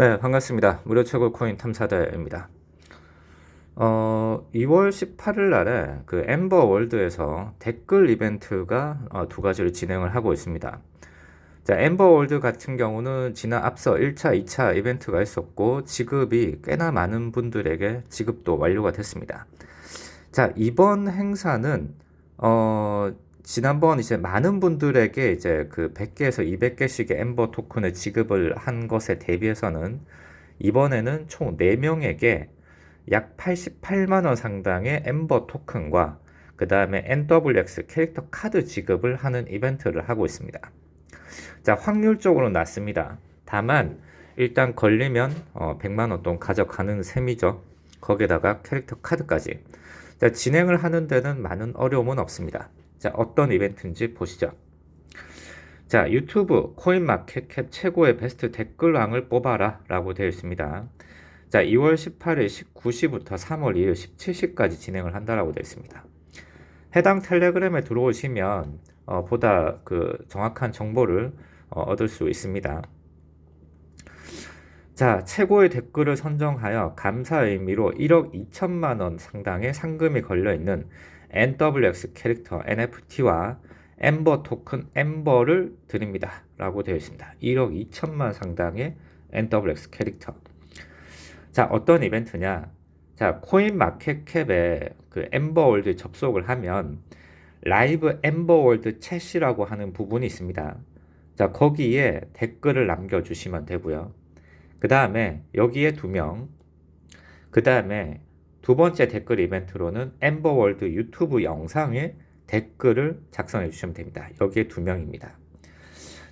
네, 반갑습니다. 무료 최고 코인 탐사대입니다. 어, 2월 18일 날에 그 엠버 월드에서 댓글 이벤트가 어, 두 가지를 진행을 하고 있습니다. 자, 엠버 월드 같은 경우는 지난 앞서 1차, 2차 이벤트가 있었고 지급이 꽤나 많은 분들에게 지급도 완료가 됐습니다. 자, 이번 행사는 어, 지난번 이제 많은 분들에게 이제 그 100개에서 200개씩의 엠버 토큰을 지급을 한 것에 대비해서는 이번에는 총 4명에게 약 88만 원 상당의 엠버 토큰과 그 다음에 NWX 캐릭터 카드 지급을 하는 이벤트를 하고 있습니다. 자, 확률적으로 낮습니다. 다만 일단 걸리면 어, 100만 원 돈 가져가는 셈이죠. 거기다가 캐릭터 카드까지. 자, 진행을 하는 데는 많은 어려움은 없습니다. 자, 어떤 이벤트인지 보시죠. 자, 유튜브 코인마켓캡 최고의 베스트 댓글왕을 뽑아라 라고 되어 있습니다. 자, 2월 18일 19시부터 3월 2일 17시까지 진행을 한다라고 되어 있습니다. 해당 텔레그램에 들어오시면 어, 보다 그 정확한 정보를 어, 얻을 수 있습니다. 자, 최고의 댓글을 선정하여 감사 의미로 1억 2천만 원 상당의 상금이 걸려 있는 NWX 캐릭터 NFT와 엠버 토큰 엠버를 드립니다. 라고 되어 있습니다. 1억 2천만 상당의 NWX 캐릭터. 자, 어떤 이벤트냐? 자, 코인 마켓캡에 그 엠버월드 접속을 하면 라이브 엠버월드 챗이라고 하는 부분이 있습니다. 자, 거기에 댓글을 남겨 주시면 되고요. 그 다음에 여기에 두 명, 그 다음에 두 번째 댓글 이벤트로는 엠버월드 유튜브 영상에 댓글을 작성해 주시면 됩니다. 여기에 두 명입니다.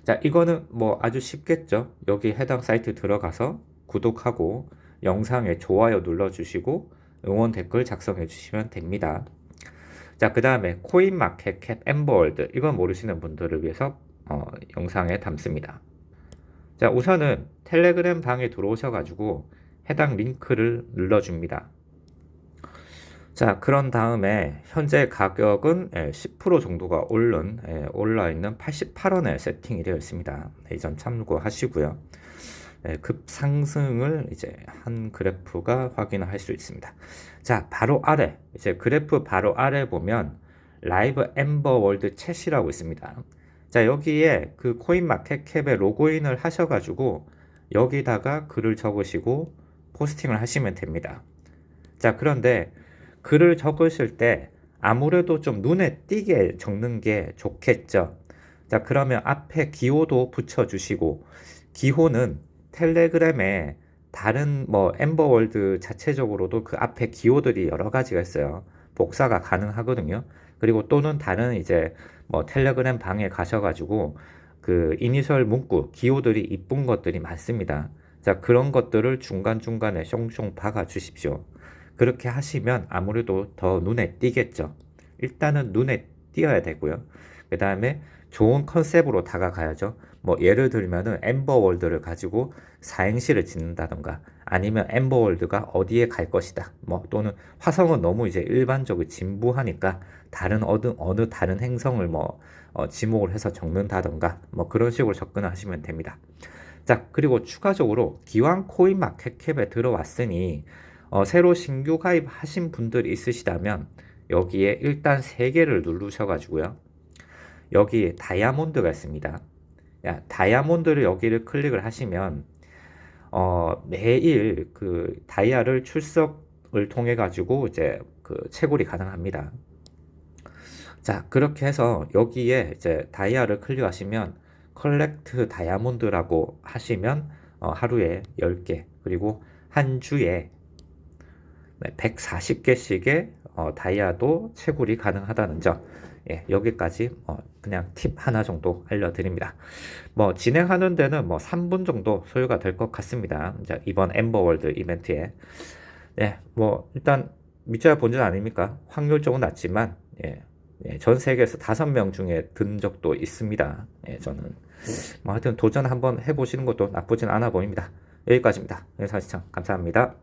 자, 이거는 뭐 아주 쉽겠죠. 여기 해당 사이트 들어가서 구독하고 영상에 좋아요 눌러주시고 응원 댓글 작성해 주시면 됩니다. 자, 그 다음에 코인마켓캡 엠버월드 이건 모르시는 분들을 위해서 어, 영상에 담습니다. 자, 우선은 텔레그램 방에 들어오셔가지고 해당 링크를 눌러줍니다. 자, 그런 다음에 현재 가격은 10% 정도가 오른, 예, 올라 있는 88원에 세팅이 되어 있습니다. 네, 이점 참고하시고요. 예, 급상승을 이제 한 그래프가 확인할 수 있습니다. 자, 바로 아래, 이제 그래프 바로 아래 보면 라이브 엠버 월드 챗이라고 있습니다. 자, 여기에 그 코인 마켓캡에 로그인을 하셔가지고 여기다가 글을 적으시고 포스팅을 하시면 됩니다. 자, 그런데 글을 적으실 때 아무래도 좀 눈에 띄게 적는 게 좋겠죠. 자, 그러면 앞에 기호도 붙여주시고, 기호는 텔레그램에 다른 뭐 엠버월드 자체적으로도 그 앞에 기호들이 여러 가지가 있어요. 복사가 가능하거든요. 그리고 또는 다른 이제 뭐 텔레그램 방에 가셔가지고 그 이니셜 문구, 기호들이 이쁜 것들이 많습니다. 자, 그런 것들을 중간 중간에 숑숑 박아 주십시오. 그렇게 하시면 아무래도 더 눈에 띄겠죠. 일단은 눈에 띄어야 되고요. 그 다음에 좋은 컨셉으로 다가가야죠. 뭐 예를 들면은 엠버월드를 가지고 사행시를 짓는다던가 아니면 엠버월드가 어디에 갈 것이다. 뭐 또는 화성은 너무 이제 일반적으로 진부하니까 다른 어느, 어느 다른 행성을 뭐 어, 지목을 해서 적는다던가 뭐 그런 식으로 접근하시면 됩니다. 자 그리고 추가적으로 기왕 코인 마켓캡에 들어왔으니 어, 새로 신규 가입하신 분들이 있으시다면 여기에 일단 3개를 누르셔 가지고요. 여기 다이아몬드가 있습니다. 야, 다이아몬드를 여기를 클릭을 하시면 어, 매일 그 다이아를 출석을 통해 가지고 이제 그 채굴이 가능합니다. 자, 그렇게 해서 여기에 이제 다이아를 클릭하시면 컬렉트 다이아몬드라고 하시면 어, 하루에 10개 그리고 한 주에 140개씩의 어, 다이아도 채굴이 가능하다는 점 예, 여기까지 어, 그냥 팁 하나 정도 알려드립니다. 뭐 진행하는 데는 뭐 3분 정도 소요가 될 것 같습니다. 자, 이번 엠버월드 이벤트에 예, 뭐 일단 믿져야 본전 아닙니까? 확률적은 낮지만 예, 예, 전 세계에서 다섯 명 중에 든 적도 있습니다. 예, 저는 뭐 하여튼 도전 한번 해보시는 것도 나쁘진 않아 보입니다. 여기까지입니다. 영상 시청 감사합니다.